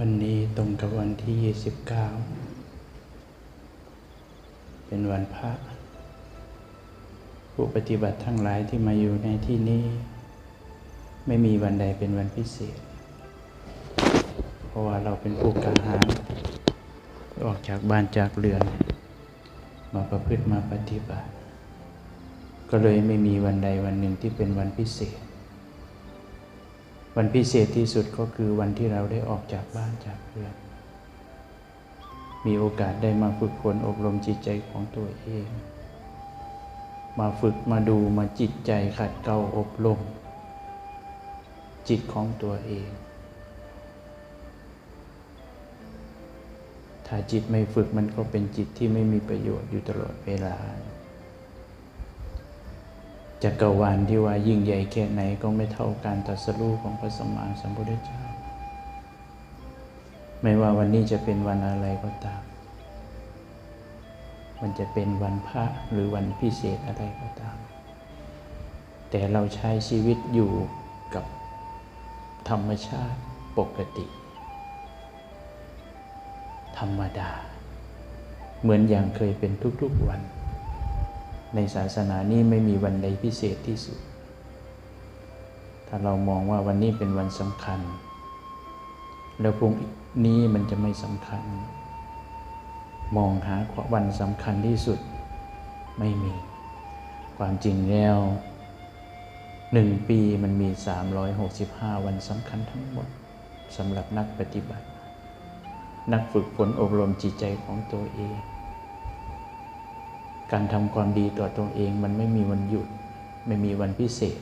วันนี้ตรงกับวันที่ 29 เป็นวันพระ ผู้ปฏิบัติทั้งหลายที่มาอยู่ในที่นี้ ไม่มีวันใดเป็นวันพิเศษ เพราะว่าเราเป็นผู้กล้าหาญออกจากบ้านจากเรือน มาประพฤติมาปฏิบัติ ก็เลยไม่มีวันใดวันหนึ่งที่เป็นวันพิเศษ วันพิเศษที่สุดก็คือวันที่เราได้ออกจากบ้านจากเรือนมีโอกาสได้มาฝึกฝนอบรมจิตใจของตัวเอง มาฝึกมาดูมาจิตใจขัดเกลาอบรม จิตของตัวเอง ถ้าจิตไม่ฝึกมันก็เป็นจิตที่ไม่มีประโยชน์อยู่ตลอดเวลา จักรวาลที่ว่ายิ่งใหญ่แค่ไหนก็ไม่เท่าการตรัสรู้ของพระสัมมาสัมพุทธเจ้า ไม่ว่าวันนี้จะเป็นวันอะไรก็ตาม มันจะเป็นวันพระหรือวันพิเศษอะไรก็ตาม แต่เราใช้ชีวิตอยู่กับธรรมชาติปกติ ธรรมดา เหมือนอย่างเคยเป็นทุกๆวัน ในศาสนานี้ไม่มีวันใดพิเศษที่สุด ถ้าเรามองว่าวันนี้เป็นวันสำคัญ แล้วพรุ่งนี้มันจะไม่สำคัญ มองหาวันสำคัญที่สุดไม่มี ความจริงแล้วหนึ่งปีมันมี 365 วันสำคัญทั้งหมดสำหรับนักปฏิบัติ นักฝึกฝนอบรมจิตใจของตัวเอง การทำความดีต่อตัวเองมันไม่มีวันหยุด ไม่มีวันพิเศษ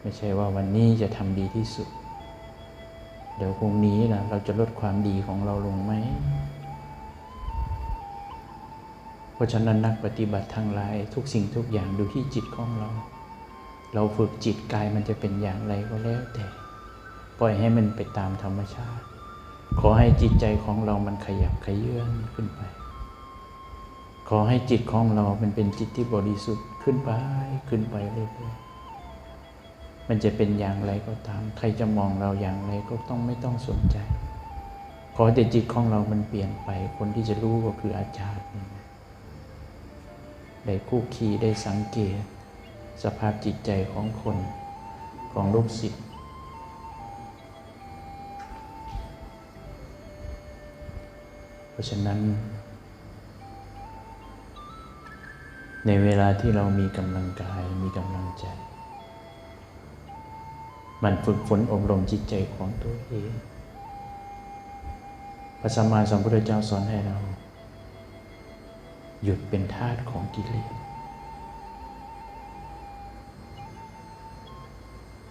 ไม่ใช่ว่าวันนี้จะทำดีที่สุด เดี๋ยวพรุ่งนี้นะเราจะลดความดีของเราลงไหมเพราะฉะนั้นนักปฏิบัติทั้งลายทุกสิ่งทุกอย่างดูที่จิตของเรา เราฝึกจิตกายมันจะเป็นอย่างไรก็แล้วแต่ ปล่อยให้มันไปตามธรรมชาติ ขอให้จิตใจของเรามันขยับขยื่นขึ้นไป ขอให้จิตของเรามันเป็นจิตที่บริสุทธิ์ขึ้นไปขึ้นไปเรื่อยๆมันจะเป็นอย่างไรก็ตาม ใครจะมองเราอย่างไรก็ต้องไม่ต้องสนใจ ขอแต่จิตของเรามันเปลี่ยนไป คนที่จะรู้ก็คืออาจารย์ได้คู่คีได้สังเกต สภาพจิตใจของคนของลูกศิษย์เพราะฉะนั้น ในเวลาที่เรามีกำลังกายมีกำลังใจ มันฝึกฝนอบรมจิตใจของตัวเองพระสัมมาสัมพุทธเจ้าสอนให้เรา หยุดเป็นทาสของกิเลส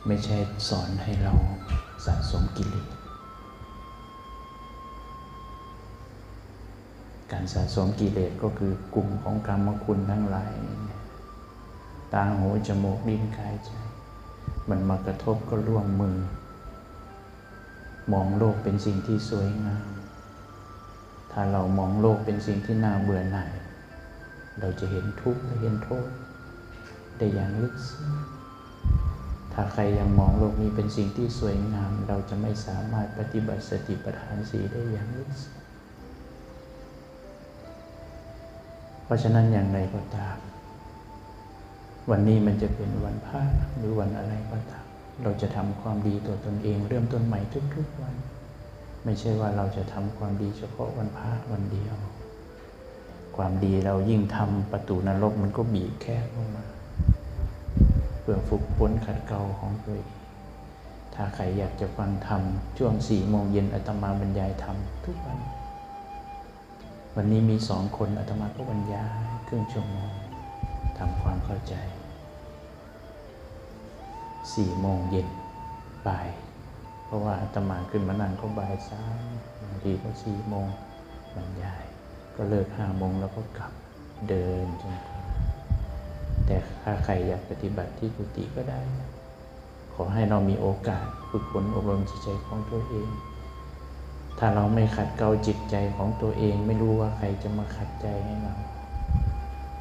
ไม่ใช่สอนให้เราสะสมกิเลส การสะสมกิเลสก็คือกลุ่มของกรรมคุณทั้งหลาย ตาหูจมูกลิ้นกายใจ มันมากระทบก็ร่วมมือ มองโลกเป็นสิ่งที่สวยงาม ถ้าเรามองโลกเป็นสิ่งที่น่าเบื่อหน่าย เราจะเห็นทุกข์และเห็นโทษ ได้อย่างลึกซึ้งถ้าใครยังมองโลกนี้เป็นสิ่งที่สวยงาม เราจะไม่สามารถปฏิบัติสติปัฏฐานสีได้อย่างลึกซึ้ง เพราะฉะนั้นอย่างไรก็ตาม วันนี้มันจะเป็นวันพระหรือวันอะไรก็ตาม เราจะทำความดีตัวตนเอง เริ่มต้นใหม่ทุกๆวัน ไม่ใช่ว่าเราจะทำความดีเฉพาะวันพระวันเดียว ความดีเรายิ่งทำประตูนรกมันก็บีบแคบลงมาเพื่อฝึกฝนขัดเกลาของตัวเองถ้าใครอยากจะฟังธรรมช่วงสี่โมงเย็นอาตมาบรรยายธรรมทุกวัน วันนี้มีสองคนอาตมาก็บรรยายครึ่งชั่วโมงทำความเข้าใจสี่โมงเย็นบ่าย เพราะว่าอาตมาขึ้นมานั่งก็บ่ายสามบางทีก็สี่โมงบรรยาย ก็เลิกห้าโมงแล้วก็กลับเดินจนแต่ถ้าใครอยากปฏิบัติที่กุฏิก็ได้ ขอให้เรามีโอกาสฝึกฝนอบรมจิตใจของตัวเอง ถ้าเราไม่ขัดเกลาจิตใจของตัวเอง ไม่รู้ว่าใครจะมาขัดใจให้เรา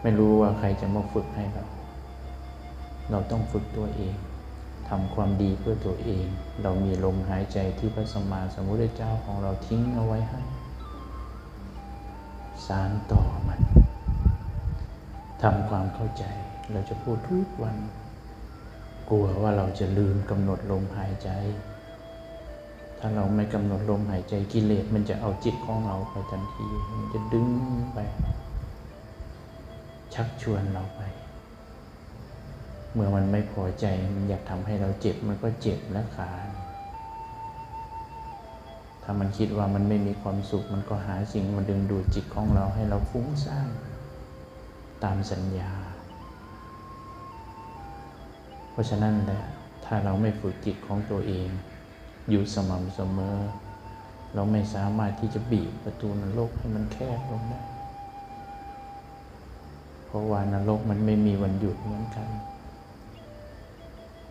ไม่รู้ว่าใครจะมาฝึกให้เรา เราต้องฝึกตัวเองทำความดีเพื่อตัวเอง เรามีลมหายใจที่พระสมมาสมุทรเจ้าของเราทิ้งเอาไว้ให้ สารต่อมันทำความเข้าใจ เราจะพูดทุกวัน กลัวว่าเราจะลืมกำหนดลมหายใจ ถ้าเราไม่กำหนดลมหายใจกิเลสมันจะเอาจิตของเราไปทันที มันจะดึงไป ชักชวนเราไป เมื่อมันไม่พอใจมันอยากทำให้เราเจ็บมันก็เจ็บและขาถ้ามันคิดว่ามันไม่มีความสุข มันก็หาสิ่งมาดึงดูดจิตของเราให้เราฟุ้งซ่านตามสัญญา เพราะฉะนั้นแหละถ้าเราไม่ฝึกจิตของตัวเอง อยู่สม่ำเสมอ เราไม่สามารถที่จะบีบประตูนรกให้มันแคบลงได้ เพราะว่านรกมันไม่มีวันหยุดเหมือนกัน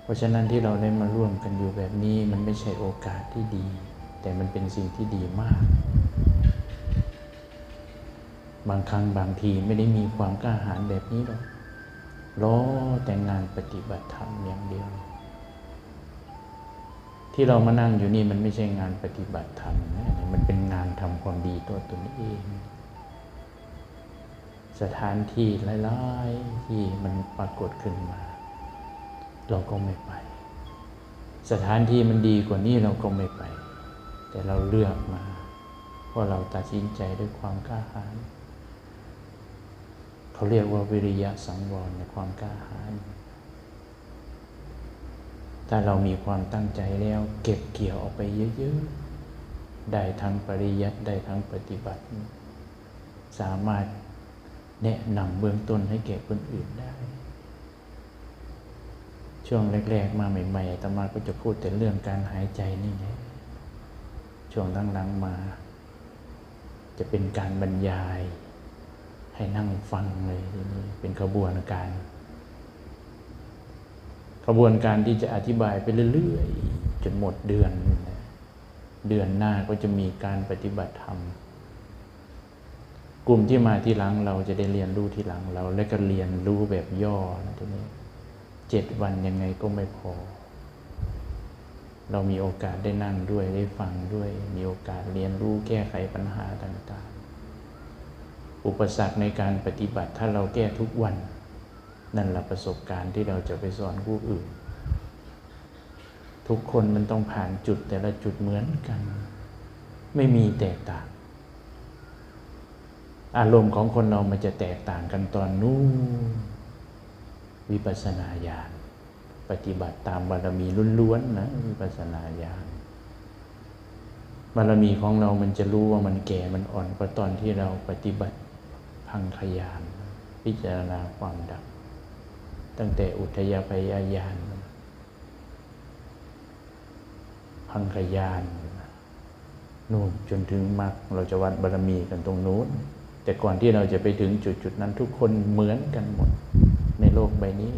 เพราะฉะนั้นที่เราได้มาร่วมกันอยู่แบบนี้มันไม่ใช่โอกาสที่ดี แต่มันเป็นสิ่งที่ดีมาก บางครั้งบางทีไม่ได้มีความกล้าหาญแบบนี้หรอกรอแต่งานปฏิบัติธรรมอย่างเดียว ที่เรามานั่งอยู่นี่มันไม่ใช่งานปฏิบัติธรรมนะมันเป็นงานทำความดีตัวตนเอง สถานที่หลายๆที่มันปรากฏขึ้นมา เราก็ไม่ไป สถานที่มันดีกว่านี้เราก็ไม่ไป แต่เราเลือกมาเพราะเราตัดสินใจด้วยความกล้าหาญเขาเรียกว่าวิริยะสังวรในความกล้าหาญ ถ้าเรามีความตั้งใจแล้ว เก็บเกี่ยวออกไปเยอะๆ ได้ทั้งปริยัติได้ทั้งปฏิบัติ สามารถแนะนำเบื้องต้นให้แก่คนอื่นได้ ช่วงแรก ๆ มาใหม่ๆตมาก็จะพูดแต่เรื่องการหายใจนี่แหละช่วงหลังๆมา จะเป็นการบรรยาย ให้นั่งฟังเลยทีนี้เป็นขบวนการ ขบวนการที่จะอธิบายไปเรื่อยๆจนหมดเดือน เดือนหน้าก็จะมีการปฏิบัติธรรม กลุ่มที่มาที่หลังเราจะได้เรียนรู้ที่หลังเรา และก็เรียนรู้แบบย่อนะทีนี้เจ็ดวันยังไงก็ไม่พอ เรามีโอกาสได้นั่งด้วยได้ฟังด้วย มีโอกาสเรียนรู้แก้ไขปัญหาต่างๆ อุปสรรคในการปฏิบัติถ้าเราแก้ทุกวัน นั่นแหละประสบการณ์ที่เราจะไปสอนผู้อื่น ทุกคนมันต้องผ่านจุดแต่ละจุดเหมือนกัน ไม่มีแตกต่าง อารมณ์ของคนเรามันจะแตกต่างกันตอนนู้นวิปัสสนาญาณปฏิบัติตามบารมีล้วนๆนะวิปัสสนาญาณบารมีของเรามันจะรู้ว่ามันแก่มันอ่อนกว่าตอนที่เราปฏิบัติพังขยาน พิจารณาความดับ ตั้งแต่อุทยพยายาน พังขยานนู่นจนถึงมรรคเราจะวัดบารมีกันตรงนู้น แต่ก่อนที่เราจะไปถึงจุดจุดนั้นทุกคนเหมือนกันหมด ในโลกใบนี้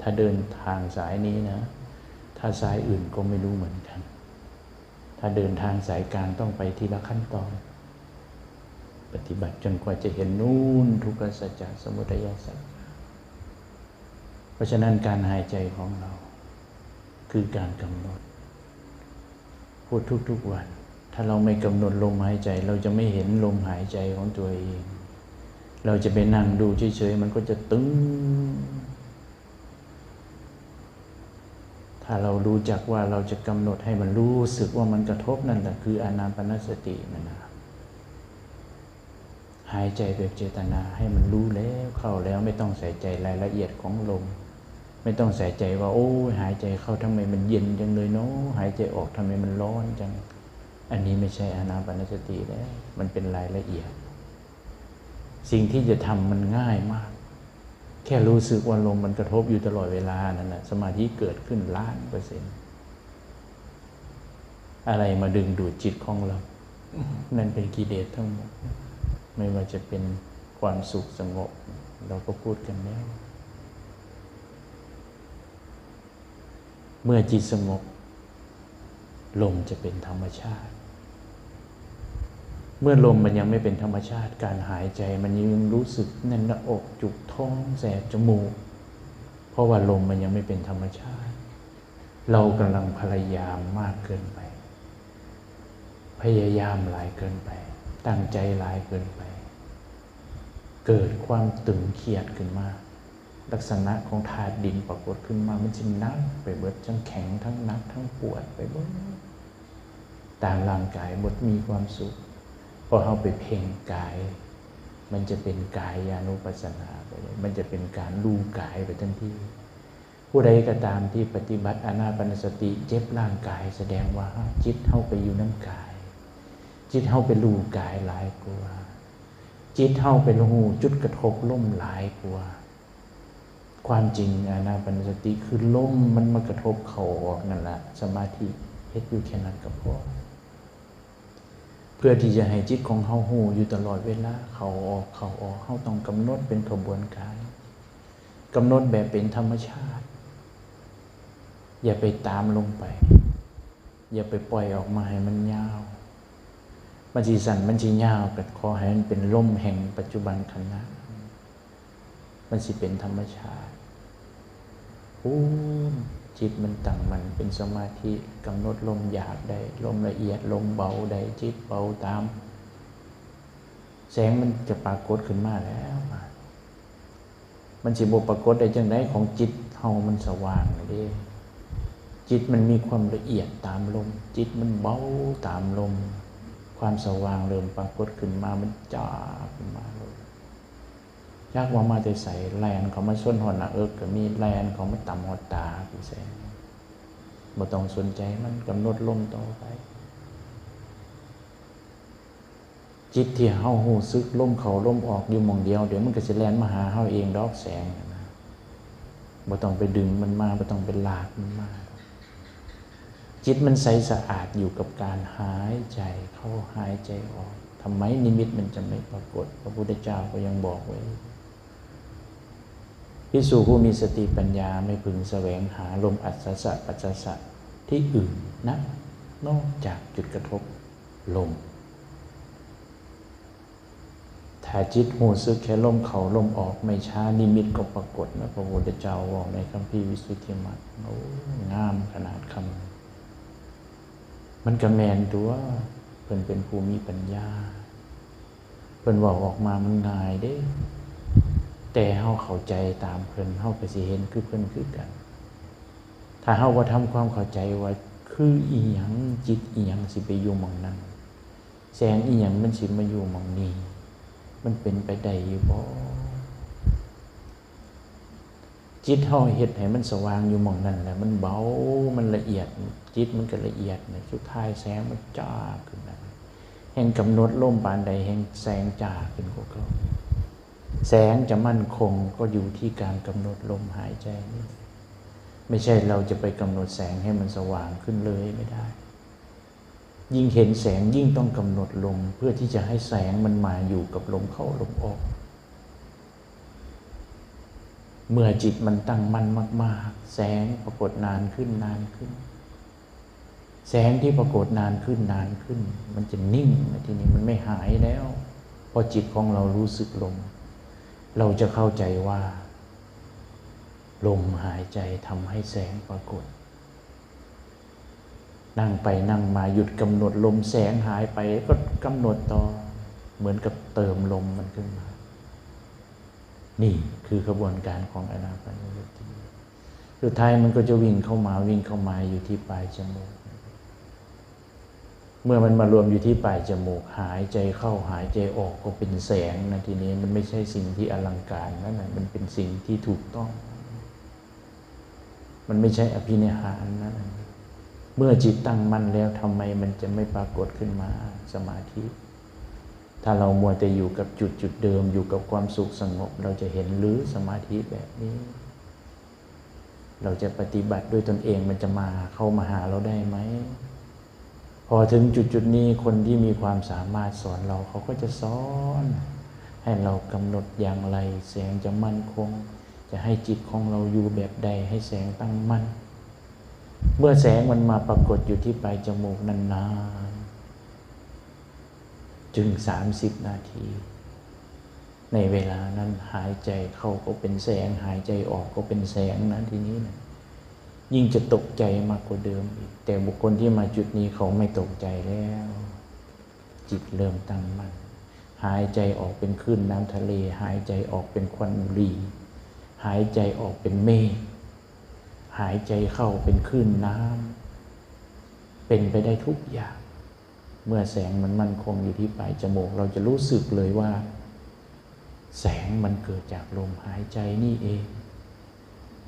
ถ้าเดินทางสายนี้นะ ถ้าสายอื่นก็ไม่รู้เหมือนกัน ถ้าเดินทางสายกลางต้องไปทีละขั้นตอน ปฏิบัติจนกว่าจะเห็นนู่นทุกขสัจจะสมุทัยสัจ ราะฉะนั้นการหายใจของเรา คือการกำหนด พูดทุกๆวัน ถ้าเราไม่กำหนดลมหายใจ เราจะไม่เห็นลมหายใจของตัวเอง เราจะไปนั่งดูเฉยๆมันก็จะตึงถ้าเรารู้จักว่าเราจะกำหนดให้มันรู้สึกว่ามันกระทบนั่นแหละคืออานาปนสตินั่นนะหายใจแบบเจตนาให้มันรู้แล้วเข้าแล้วไม่ต้องใส่ใจรายละเอียดของลม ไม่ต้องใส่ใจว่า โอ้หายใจเข้าทำไมมันเย็นจังเลยเนาะหายใจออกทำไมมันร้อนจัง อันนี้ไม่ใช่อานาปนสติแล้ว มันเป็นรายละเอียด สิ่งที่จะทำมันง่ายมาก แค่รู้สึกว่าลมมันกระทบอยู่ตลอดเวลานั่นแหะสมาธิเกิดขึ้นล้านเปอร์เซ็นต์อะไรมาดึงดูดจิตของเรา นั่นเป็นกิเลสทั้งหมด ไม่ว่าจะเป็นความสุขสงบ เราก็พูดกันแล้ว เมื่อจิตสงบลมจะเป็นธรรมชาติ เมื่อลมมันยังไม่เป็นธรรมชาติ การหายใจมันยังรู้สึกแน่นหน้าอกจุกท้องแสบจมูก เพราะว่าลมมันยังไม่เป็นธรรมชาติ เรากำลังพยายามมากเกินไป พยายามหลายเกินไป ตั้งใจหลายเกินไป เกิดความตึงเครียดขึ้นมาก ลักษณะของธาตุดินปรากฏขึ้นมามันจะนักไปเบิดทั้งแข็งทั้งนักทั้งปวดไปเบิดตามร่างกายบดมีความสุขพอเราไปเพ่งกาย มันจะเป็นกายยานุปัสสนาไปเลยมันจะเป็นการดูกายไปทันทีผู้ใดก็ตามที่ปฏิบัติอนาปนสติเจ็บร่างกายแสดงว่าจิตเข้าไปอยู่น้ำกาย จิตเข้าไปรูกายหลายกว่า จิตเข้าไปรูจุดกระทบล่มหลายกว่า ความจริงอานาปนสติคือล่มมันมากระทบเขาออกนั่นแหละสมาธิเฮ็ดอยู่แค่นั้นก็พอเพื่อที่จะให้จิตของเฮาหูอยู่ตลอดเวลาเขาออกเขาออกเฮาต้องกำหนดเป็นขบวนการกำหนดแบบเป็นธรรมชาติ อย่าไปตามลงไป อย่าไปปล่อยออกมาให้มันยาวมันจีสั่นมันจียาวกัดขอให้มันเป็นล่มแห่งปัจจุบันขณะมันสิเป็นธรรมชาติ อู้จิตมันตั้งมันเป็นสมาธิกำหนดลมหยาบได้ลมละเอียดลมเบาได้จิตเบาตาม แสงมันจะปรากฏขึ้นมาแล้วมันสิบปรากฏได้จังไดของจิตเฮามันสว่างเลยจิตมันมีความละเอียดตามลม จิตมันเบาตามลม ความสว่างเริ่มปรากฏขึ้นมามันจ้าขึ้นมาเลย ยากว่ามาแต่ใส่แลนเขามาส้นหอดหนาเอิกก็มีแลนเขามาต่ำหอดตาพี่แสงบ่ต้องสนใจมันกำหนดลมต่อไป จิตที่เฮาหูซึกลมเขาลมออกอยู่มองเดียว เดี๋ยวมันก็จะแลนมาหาเฮาเองดอกแสงนะบ่ต้องไปดึงมันมาบ่ต้องไปลากมันมาจิตมันใสสะอาดอยู่กับการหายใจเข้าหายใจออกทำไมนิมิตมันจะไม่ปรากฏ พระพุทธเจ้าก็ยังบอกไว้ พิสูจผู้มีสติปัญญาไม่พึงแสวงหาลมอัศสะปัจจสะที่อื่นนะนอกจากจุดกระทบลมถ้าจิตหูซึกแค่ลมเขาลมออกไม่ช้านิมิตก็ปรากฏนะพระพุทธเจ้าบอกในคัมภีร์วิสุทธิมรรคโอ้งามขนาดคำมันกระแมนตัวเพิ่นเป็นภูมิปัญญา เพิ่นบอกออกมามันง่ายเด้ แต่เฮาเข้าใจตามเพิ่นเฮาก็สิเห็นคือเพิ่นคือกัน ถ้าเฮาว่าทำความเข้าใจว่าคืออีหยังจิตอีหยังสิไปอยู่หม่องนั้นแสงอีหยังมันสิมาอยู่หม่องนี้ มันเป็นไปได้อยู่บ่จิตเฮาเฮ็ดให้มันสว่างอยู่หม่องนั้นแหละมันเบามันละเอียด จิตมันก็ละเอียดนะสุดท้ายแสงมันจ้าขึ้นนะแห่งกำหนดล่มปานใดแห่งแสงจ้าขึ้นกว่าเก่า แสงจะมั่นคงก็อยู่ที่การกำหนดลมหายใจนี่ไม่ใช่เราจะไปกำหนดแสงให้มันสว่างขึ้นเลยไม่ได้ ยิ่งเห็นแสงยิ่งต้องกำหนดลมเพื่อที่จะให้แสงมันมาอยู่กับลมเข้าลมออก เมื่อจิตมันตั้งมั่นมาก ๆ แสงปรากฏนานขึ้นนานขึ้น แสงที่ปรากฏนานขึ้นนานขึ้น มันจะนิ่งทีนี้มันไม่หายแล้ว พอจิตของเรารู้สึกลม เราจะเข้าใจว่า ลมหายใจทำให้แสงปรากฏ นั่งไปนั่งมาหยุดกำหนดลมแสงหายไปก็กำหนดต่อ เหมือนกับเติมลมมันขึ้นมา นี่คือกระบวนการของอนาปานสติสุดท้ายมันก็จะวิ่งเข้ามาวิ่งเข้ามาอยู่ที่ปลายจมูก เมื่อมันมารวมอยู่ที่ปลายจมูกหายใจเข้าหายใจออกก็เป็นแสงนะทีนี้มันไม่ใช่สิ่งที่อลังการนั่นแหละมันเป็นสิ่งที่ถูกต้อง มันไม่ใช่อภินิหารนั่นเมื่อจิตตั้งมั่นแล้วทำไมมันจะไม่ปรากฏขึ้นมาสมาธิ ถ้าเรามัวแต่อยู่กับจุดจุดเดิมอยู่กับความสุขสงบ เราจะเห็นหรือสมาธิแบบนี้ เราจะปฏิบัติด้วยตนเองมันจะมาเข้ามาหาเราได้ไหม พอถึงจุดจุดนี้คนที่มีความสามารถสอนเราเขาก็จะสอน ให้เรากำหนดอย่างไร แสงจะมั่นคง จะให้จิตของเราอยู่แบบใดให้แสงตั้งมั่น เมื่อแสงมันมาปรากฏอยู่ที่ปลายจมูกนานๆจึงสามสิบนาที ในเวลานั้นหายใจเข้าก็เป็นแสงหายใจออกก็เป็นแสงนะทีนี้นะ ยิ่งจะตกใจมากกว่าเดิมอีกแต่บุคคลที่มาจุดนี้เขาไม่ตกใจแล้ว จิตเริ่มตั้งมั่นหายใจออกเป็นคลื่นน้ำทะเล หายใจออกเป็นควันบุหรี่หายใจออกเป็นเมฆหายใจเข้าเป็นคลื่นน้ำเป็นไปได้ทุกอย่าง เมื่อแสงมันมั่นคงอยู่ที่ปลายจมูก เราจะรู้สึกเลยว่า แสงมันเกิดจากลมหายใจนี่เอง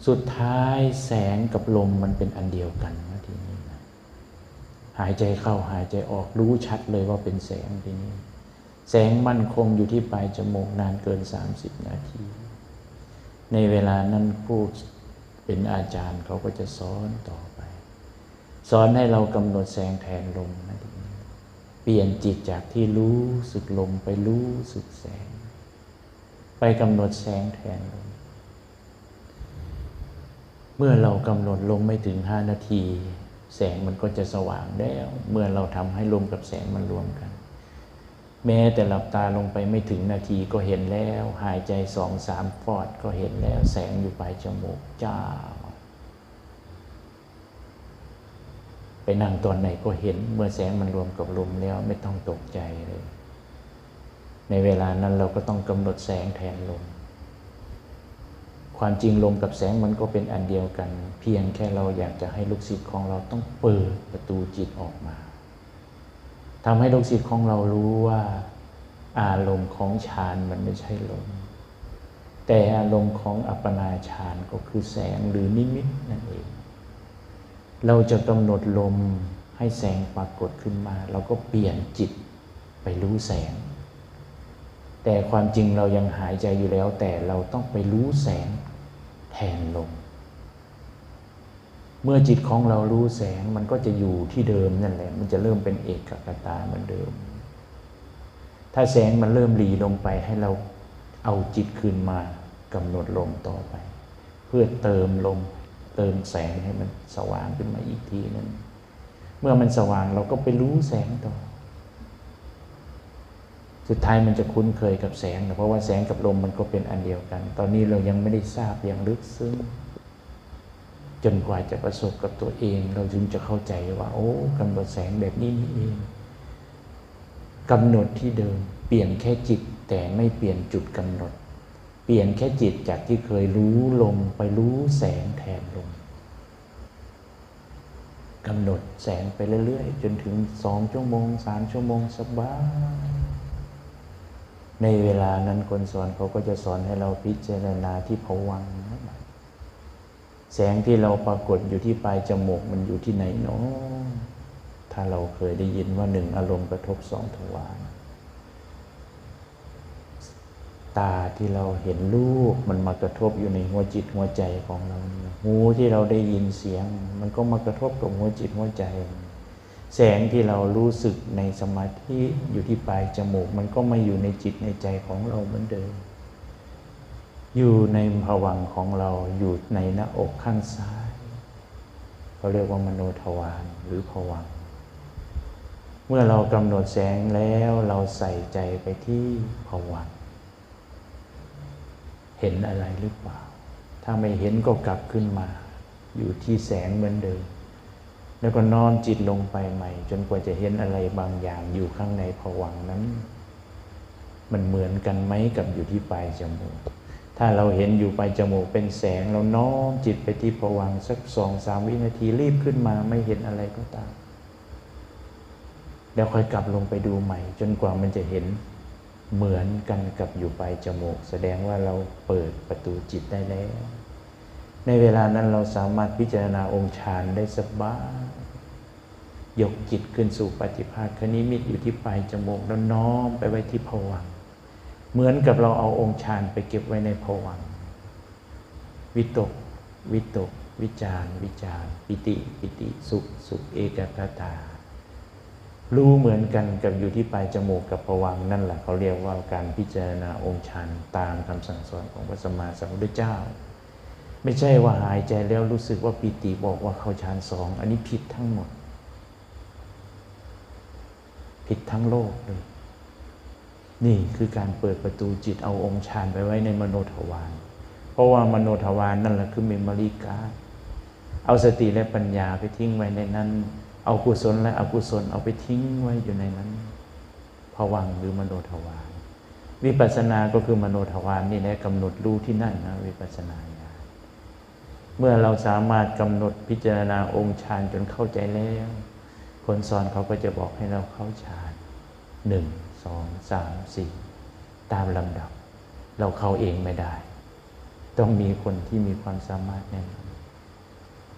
สุดท้ายแสงกับลมมันเป็นอันเดียวกันนะทีนี้นะหายใจเข้าหายใจออกรู้ชัดเลยว่าเป็นแสงทีนี้ แสงมั่นคงอยู่ที่ปลายจมูกนานเกิน 30 นาที ในเวลานั้นผู้เป็นอาจารย์เขาก็จะสอนต่อไป สอนให้เรากำหนดแสงแทนลมนะทีนี้เปลี่ยนจิตจากที่รู้สึกลมไปรู้สึกแสง ไปกำหนดแสงแทนลม มื่อเรากำหนดลมไม่ถึงห้านาที แสงมันก็จะสว่างแล้ว เมื่อเราทำให้ลมกับแสงมันรวมกัน แม้แต่หลับตาลงไปไม่ถึงนาทีก็เห็นแล้ว หายใจสองสามฟอดก็เห็นแล้ว แสงอยู่ปลายจมูกจ้า ไปนั่งตอนไหนก็เห็น เมื่อแสงมันรวมกับลมแล้วไม่ต้องตกใจเลย ในเวลานั้นเราก็ต้องกำหนดแสงแทนลม ความจริงลมกับแสงมันก็เป็นอันเดียวกัน เพียงแค่เราอยากจะให้ลูกศิษย์ของเราต้องเปิดประตูจิตออกมาทำให้ลูกศิษย์ของเรารู้ว่า อารมณ์ของฌานมันไม่ใช่ลม แต่อารมณ์ของอัปปนาฌานก็คือแสงหรือนิมิตนั่นเอง เราจะกำหนดลมให้แสงปรากฏขึ้นมา เราก็เปลี่ยนจิตไปรู้แสง แต่ความจริงเรายังหายใจอยู่แล้ว แต่เราต้องไปรู้แสง แทนลมเมื่อจิตของเรารู้แสงมันก็จะอยู่ที่เดิมนั่นแหละ มันจะเริ่มเป็นเอกกตาเหมือนเดิม ถ้าแสงมันเริ่มหลีลงไปให้เราเอาจิตคืนมากำหนดลมต่อไป เพื่อเติมลมเติมแสงให้มันสว่างขึ้นมาอีกทีนึงเมื่อมันสว่างเราก็ไปรู้แสงต่อ สุดท้ายมันจะคุ้นเคยกับแสงนะเพราะว่าแสงกับลมมันก็เป็นอันเดียวกัน ตอนนี้เรายังไม่ได้ทราบอย่างลึกซึ้งจนกว่าจะประสบกับตัวเอง เราจึงจะเข้าใจว่า โอ้กำหนดแสงแบบนี้นี่เองกำหนดที่เดิม เปลี่ยนแค่จิตแต่ไม่เปลี่ยนจุดกำหนด เปลี่ยนแค่จิตจากที่เคยรู้ลมไปรู้แสงแทนลมกำหนดแสงไปเรื่อยๆ จนถึงสองชั่วโมงสามชั่วโมงสบาย ในเวลานั้นคนสอนเขาก็จะสอนให้เราพิจารณาที่ผวังแสงที่เราปรากฏอยู่ที่ปลายจมูกมันอยู่ที่ไหนเนาะถ้าเราเคยได้ยินว่าหนึ่งอารมณ์กระทบสองทวารตาที่เราเห็นรูปมันมากระทบอยู่ในหัวจิตหัวใจของเรา หูที่เราได้ยินเสียง มันก็มากระทบกับหัวจิตหัวใจ แสงที่เรารู้สึกในสมาธิอยู่ที่ปลายจมูก มันก็มาอยู่ในจิตในใจของเราเหมือนเดิม อยู่ในภวังของเราอยู่ในหน้าอกข้างซ้ายเขาเรียกว่ามโนทวารหรือภวัง เมื่อเรากำหนดแสงแล้วเราใส่ใจไปที่ภวัง เห็นอะไรหรือเปล่า ถ้าไม่เห็นก็กลับขึ้นมา อยู่ที่แสงเหมือนเดิม แล้วก็นอนจิตลงไปใหม่ จนกว่าจะเห็นอะไรบางอย่างอยู่ข้างในภวังนั้น มันเหมือนกันไหมกับอยู่ที่ปลายจมูก ถ้าเราเห็นอยู่ปลายจมูกเป็นแสง เราน้อมจิตไปที่ภวังสักสองสามวินาทีรีบขึ้นมาไม่เห็นอะไรก็ตาม แล้วค่อยกลับลงไปดูใหม่ จนกว่ามันจะเห็นเหมือนกันกับอยู่ปลายจมูก แสดงว่าเราเปิดประตูจิตได้แล้ว ในเวลานั้นเราสามารถพิจารณาองค์ฌานได้สบายยกจิตขึ้นสู่ปฏิภาคณิมิตอยู่ที่ปลายจมูกแล้วน้อมไปไว้ที่ภวังเหมือนกับเราเอาองค์ฌานไปเก็บไว้ในภวังวิตก วิตก วิจารวิจารปิติ ปิติ สุข สุข เอกคตา รู้เหมือนกันกับอยู่ที่ปลายจมูกกับภวังนั่นแหละเขาเรียกว่าการพิจารณาองค์ฌานตามคำสั่งสอนของพระสัมมาสัมพุทธเจ้า ไม่ใช่ว่าหายใจแล้วรู้สึกว่าปิติบอกว่าเข้าฌานสองอันนี้ผิดทั้งหมด ผิดทั้งโลกเลย นี่คือการเปิดประตูจิตเอาองค์ฌานไปไว้ในมโนทวารเพราะว่ามโนทวารนั่นแหละคือเมมโมรีการเอาสติและปัญญาไปทิ้งไว้ในนั้น เอากุศลและอกุศลเอาไปทิ้งไว้อยู่ในนั้นผวังหรือมโนทวารวิปัสสนาก็คือมโนทวารนี่แหละกำหนดรู้ที่นั่นนะวิปัสสนา เมื่อเราสามารถกำหนดพิจารณาองค์ฌานจนเข้าใจแล้ว คนสอนเขาก็จะบอกให้เราเข้าฌานหนึ่งสองสามสี่ตามลำดับ เราเข้าเองไม่ได้ ต้องมีคนที่มีความสามารถแน่นอน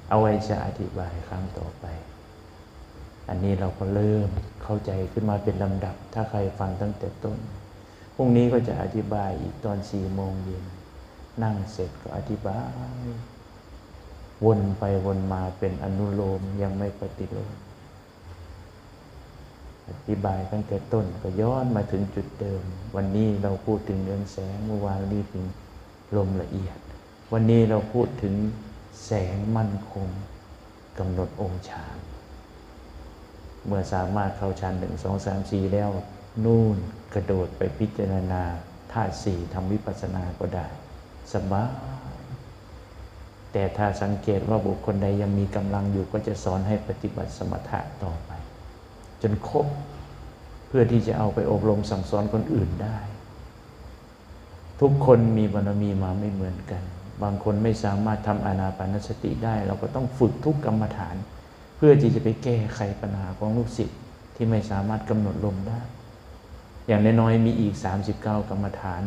เอาไว้จะอธิบายครั้งต่อไป อันนี้เราก็เริ่มเข้าใจขึ้นมาเป็นลำดับ ถ้าใครฟังตั้งแต่ต้นพรุ่งนี้ก็จะอธิบายอีกตอนสี่โมงเย็นนั่งเสร็จก็อธิบาย วนไปวนมาเป็นอนุโลมยังไม่ปฏิโลมอธิบายตั้งแต่ต้นก็ย้อนมาถึงจุดเดิม วันนี้เราพูดถึงเรื่องแสงเมื่อวานนี้ถึงลมละเอียด วันนี้เราพูดถึงแสงมั่นคงกำหนดองค์ฌานเมื่อสามารถเข้าฌานหนึ่งสองสามสี่แล้ว นู่นกระโดดไปพิจารณาธาตุสี่ทำวิปัสสนาก็ได้สบาย แต่ถ้าสังเกตว่าบุคคลใดยังมีกำลังอยู่ก็จะสอนให้ปฏิบัติสมถะต่อไป จนครบเพื่อที่จะเอาไปอบรมสั่งสอนคนอื่นได้ ทุกคนมีบารมีมาไม่เหมือนกัน บางคนไม่สามารถทำอานาปานสติได้ เราก็ต้องฝึกทุกกรรมฐาน เพื่อที่จะไปแก้ไขปัญหาของลูกศิษย์ที่ไม่สามารถกำหนดลมได้ อย่างน้อยๆมีอีก 39 กรรมฐาน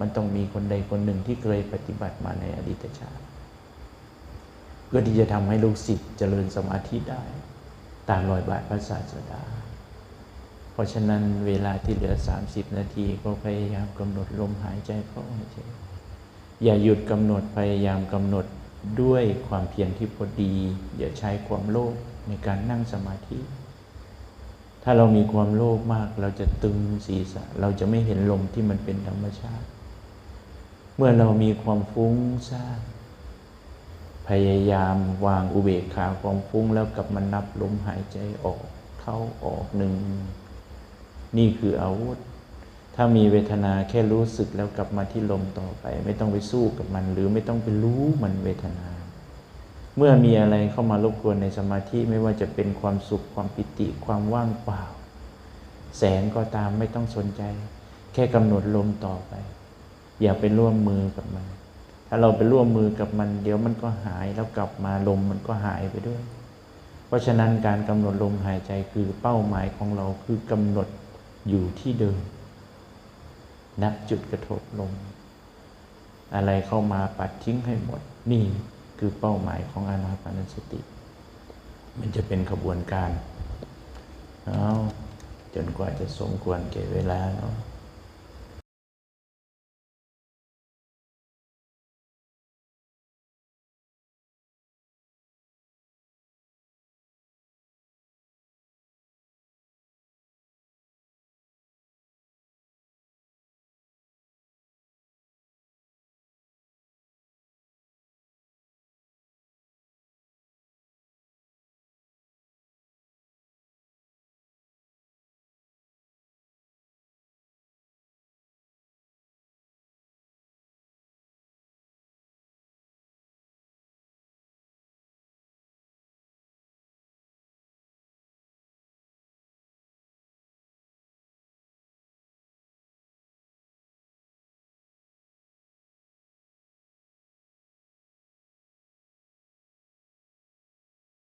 มันต้องมีคนใดคนหนึ่งที่เคยปฏิบัติมาในอดีตชาติ พื่อที่จะทำให้ลูกศิษย์เจริญสมาธิได้ ตามรอยบาทพระศาสดา เพราะฉะนั้นเวลาที่เหลือ 30 นาทีก็พยายามกำหนดลมหายใจเข้าหายใจออกอย่าหยุดกำหนดพยายามกำหนดด้วยความเพียรที่พอดี อย่าใช้ความโลภในการนั่งสมาธิ ถ้าเรามีความโลภมากเราจะตึงศีรษะ เราจะไม่เห็นลมที่มันเป็นธรรมชาติ เมื่อเรามีความฟุ้งซ่าน พยายามวางอุเบกขาความฟุ้งแล้วกลับมานับลมหายใจออกเข้าออกหนึ่ง นี่คืออาวุธ ถ้ามีเวทนาแค่รู้สึกแล้วกลับมาที่ลมต่อไป ไม่ต้องไปสู้กับมัน หรือไม่ต้องไปรู้มันเวทนา เมื่อมีอะไรเข้ามารบกวนในสมาธิไม่ว่าจะเป็นความสุขความปิติความว่างเปล่า แสงก็ตามไม่ต้องสนใจ แค่กำหนดลมต่อไป อย่าไปร่วมมือกับมันาเราไปร่วมมือกับมัน เดี๋ยวมันก็หายแล้วกลับมาลมมันก็หายไปด้วย เพราะฉะนั้นการกำหนดลมหายใจคือเป้าหมายของเราคือกำหนดอยู่ที่เดิม นับจุดกระทบลม อะไรเข้ามาปัดทิ้งให้หมด นี่คือเป้าหมายของอานาปานสติ มันจะเป็นขบวนการเอาจนกว่าจะสมควรแก่เวลาเนาะ